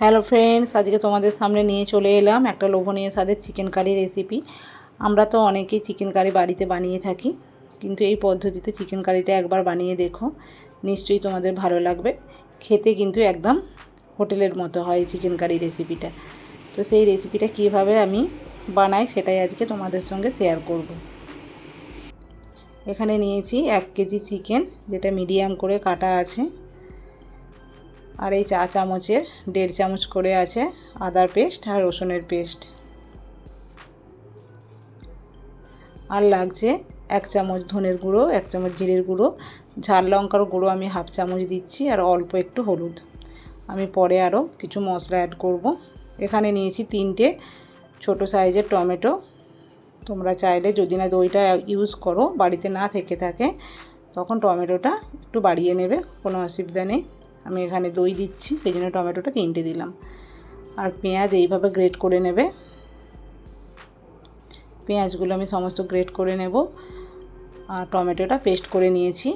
Hello friends, আজকে তোমাদের সামনে নিয়ে চলে এলাম একটা লোভনীয় স্বাদের চিকেন কারি রেসিপি আমরা তো অনেকেই চিকেন কারি বাড়িতে বানিয়ে থাকি, কিন্তু এই পদ্ধতিতে চিকেন কারিটা একবার বানিয়ে দেখো, নিশ্চয়ই তোমাদের ভালো লাগবে। খেতে কিন্তু একদম হোটেলের মতো হয় চিকেন কারি রেসিপিটা তো সেই রেসিপিটা কীভাবে আমি বানাই সেটাই আজকে তোমাদের সঙ্গে শেয়ার করব। এখানে নিয়েছি এক কেজি চিকেন যেটা মিডিয়াম করে কাটা আছে। আর এই চা চামচের দেড় চামচ করে আছে আদার পেস্ট আর রসুনের পেস্ট। আর লাগছে এক চামচ ধনের গুঁড়ো, এক চামচ জিরের গুঁড়ো, ঝাল লঙ্কার গুঁড়ো আমি হাফ চামচ দিচ্ছি আর অল্প একটু হলুদ। আমি পরে আরও কিছু মশলা অ্যাড করব। এখানে নিয়েছি তিনটে ছোট সাইজের টমেটো। তোমরা চাইলে যদি না দইটা ইউজ করো, বাড়িতে না থেকে থাকে, তখন টমেটোটা একটু বাড়িয়ে নেবে, কোনো অসুবিধা নেই। আমি এখানে দই দিচ্ছি, সেই জন্য টমেটোটা তিনটে দিলাম। আর পেঁয়াজ এইভাবে গ্রেট করে নেবে। পেঁয়াজগুলো আমি সমস্ত গ্রেট করে নেব। আর টমেটোটা পেস্ট করে নিয়েছি।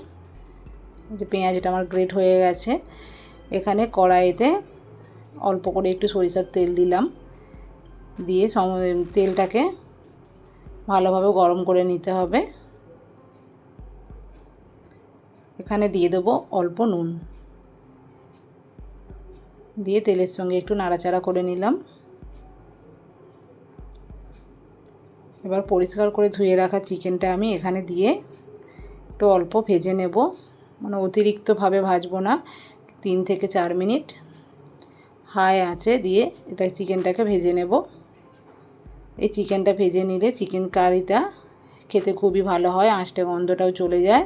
যে পেঁয়াজটা আমার গ্রেট হয়ে গেছে। এখানে কড়াইতে অল্প করে একটু সরিষার তেল দিলাম। দিয়ে সম, তেলটাকে ভালোভাবে গরম করে নিতে হবে। এখানে দিয়ে দেবো অল্প নুন। দিয়ে তেলের সঙ্গে একটু নাড়াচাড়া করে নিলাম। এবার পরিষ্কার করে ধুয়ে রাখা চিকেনটা আমি এখানে দিয়ে একটু অল্প ভেজে নেব। মানে অতিরিক্তভাবে ভাজবো না, তিন থেকে চার মিনিট হাই আছে দিয়ে এটা চিকেনটাকে ভেজে নেব। এই চিকেনটা ভেজে নিলে চিকেন কারিটা খেতে খুবই ভালো হয় আঁচটা গন্ধটাও চলে যায়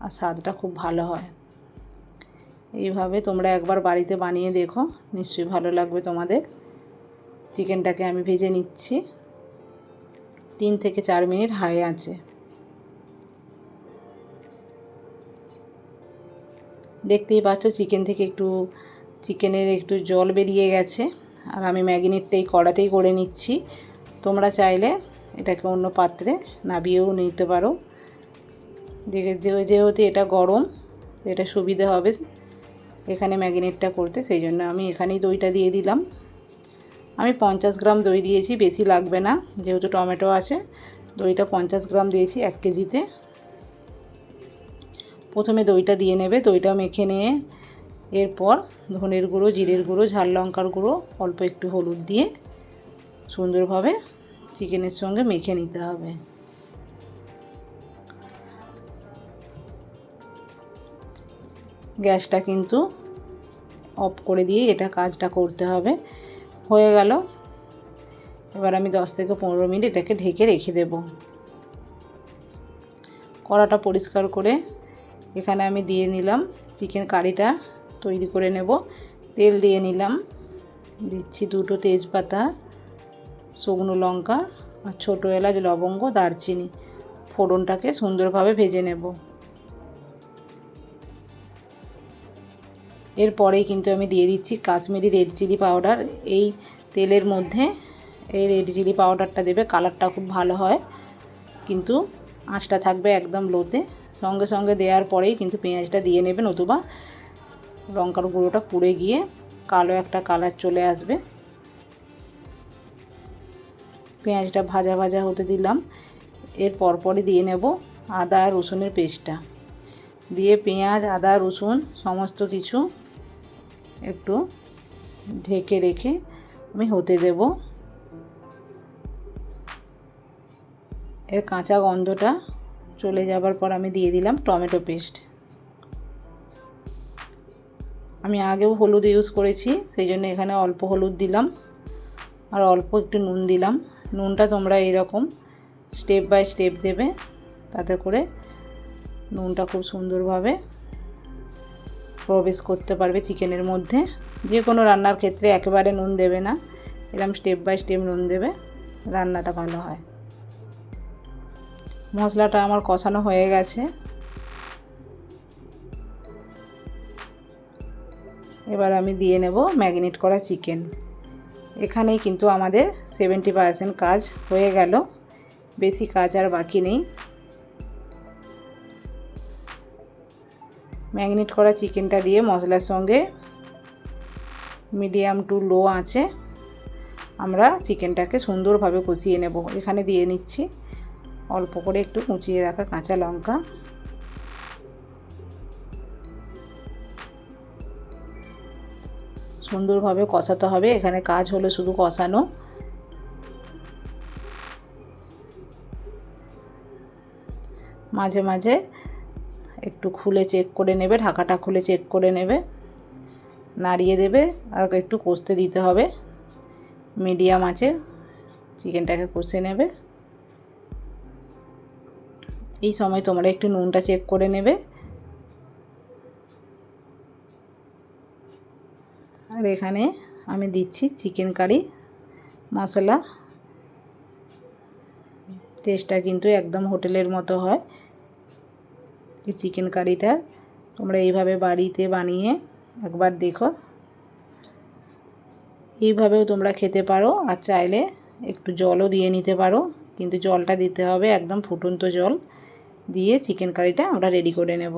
আর স্বাদটা খুব ভালো হয়। এইভাবে তোমরা একবার বাড়িতে বানিয়ে দেখো। নিশ্চয়ই ভালো লাগবে তোমাদের। চিকেনটাকে আমি ভেজে নিচ্ছি। তিন থেকে চার মিনিট হাই আছে। দেখতেই পাচ্ছ চিকেন থেকে একটু, চিকেনের একটু জল বেরিয়ে গেছে। আর আমি ম্যাগিনেটটা এই কড়াতেই করে নিচ্ছি। তোমরা চাইলে এটাকে অন্য পাত্রে নাবিয়েও নিতে পারো। যেহেতু এটা গরম, এটা সুবিধে হবে। এখানে ম্যাগিনেটটা করতে, সেই জন্য আমি এখানেই দইটা দিয়ে দিলাম। আমি পঞ্চাশ গ্রাম দই দিয়েছি, বেশি লাগবে না, যেহেতু টমেটো আছে। দইটা পঞ্চাশ গ্রাম দিয়েছি এক কেজিতে। প্রথমে দইটা দিয়ে নেবে দইটা মেখে নিয়ে। এরপর ধনের গুঁড়ো, জিরের গুঁড়ো, ঝাল লঙ্কার গুঁড়ো, অল্প একটু হলুদ দিয়ে সুন্দরভাবে চিকেনের সঙ্গে মেখে নিতে হবে। গ্যাসটা কিন্তু অফ করে দিয়ে এটা কাজটা করতে হবে। হয়ে গেল। এবার আমি দশ থেকে পনেরো মিনিট এটাকে ঢেকে রেখে দেব। কড়াটা পরিষ্কার করে এখানে আমি দিয়ে নিলাম চিকেন কারিটা তৈরি করে নেব। তেল দিয়ে নিলাম। দিচ্ছি দুটো তেজপাতা, শুকনো লঙ্কা আর ছোটো এলাচ, লবঙ্গ, দারচিনি। ফোড়নটাকে সুন্দরভাবে ভেজে নেব। এরপরেই কিন্তু আমি দিয়ে দিচ্ছি কাশ্মীরি রেড চিলি পাউডার এই তেলের মধ্যে এই রেড চিলি পাউডারটা দেবে কালারটা খুব ভালো হয়। কিন্তু আঁচটা থাকবে একদম লোতে সঙ্গে সঙ্গে দেওয়ার পরেই কিন্তু পেঁয়াজটা দিয়ে নেবেন নতুবা লঙ্কার গুঁড়োটা পুড়ে গিয়ে কালো একটা কালার চলে আসবে। পেঁয়াজটা ভাজা ভাজা হতে দিলাম। এর পরপরই দিয়ে নেব আদা রসুনের পেস্টটা। দিয়ে পেঁয়াজ, আদা, রসুন সমস্ত কিছু একটু ঢেকে রেখে আমি হতে দেব। এর কাঁচা গন্ধটা চলে যাবার পর আমি দিয়ে দিলাম টমেটো পেস্ট। আমি আগেও হলুদ ইউজ করেছি, সেই জন্য এখানে অল্প হলুদ দিলাম আর অল্প একটু নুন দিলাম। নুনটা তোমরা এরকম স্টেপ বাই স্টেপ দেবে, তাতে করে নুনটা খুব সুন্দরভাবে প্রবেশ করতে পারবে চিকেনের মধ্যে। যে কোনো রান্নার ক্ষেত্রে একেবারে নুন দেবে না। এরকম স্টেপ বাই স্টেপ নুন দেবে। রান্নাটা ভালো হয়। মশলাটা আমার কষানো হয়ে গেছে। এবার আমি দিয়ে নেব ম্যাগনেট করা চিকেন। এখানেই কিন্তু আমাদের সেভেন্টি পারসেন্ট কাজ হয়ে গেল। বেশি কাজ আর বাকি নেই। ম্যাগনেট করা চিকেনটা দিয়ে মশলার সঙ্গে মিডিয়াম টু লো আছে আমরা চিকেনটাকে সুন্দরভাবে কষিয়ে নেব। এখানে দিয়ে নিচ্ছি অল্প করে একটু কুচিয়ে রাখা কাঁচা লঙ্কা। সুন্দরভাবে কষাতে হবে। এখানে কাজ হলো শুধু কষানো। মাঝে মাঝে একটু খুলে চেক করে নেবে, ঢাকাটা খুলে চেক করে নেবে। নাড়িয়ে দেবে আর একটু কষতে দিতে হবে। মিডিয়াম আছে, চিকেনটাকে কষে নেবে। এই সময় তোমরা একটু নুনটা চেক করে নেবে। আর এখানে আমি দিচ্ছি চিকেন কারি মশলা। টেস্টটা কিন্তু একদম হোটেলের মতো হয়। এই চিকেন কারিটা তোমরা এইভাবে বাড়িতে বানিয়ে একবার দেখো। এইভাবেও তোমরা খেতে পারো আর চাইলে একটু জলও দিয়ে নিতে পারো, কিন্তু জলটা দিতে হবে একদম ফুটন্ত জল দিয়ে চিকেন কারিটা আমরা রেডি করে নেব।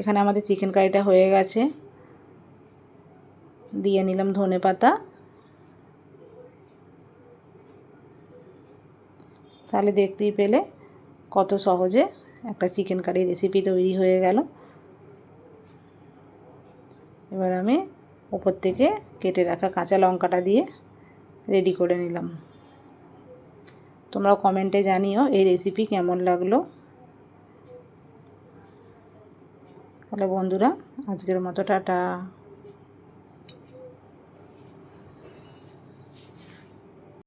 এখানে আমাদের চিকেন কারিটা হয়ে গেছে। দিয়ে নিলাম ধনে পাতা। তাহলে দেখতেই পেলে কত সহজে একটা চিকেন কারি রেসিপি তৈরি হয়ে গেল। এবার আমি ওপর থেকে কেটে রাখা কাঁচা লঙ্কাটা দিয়ে রেডি করে নিলাম। তোমরা কমেন্টে জানিও এই রেসিপি কেমন লাগল। তাহলে বন্ধুরা, আজকের মতো টাটা।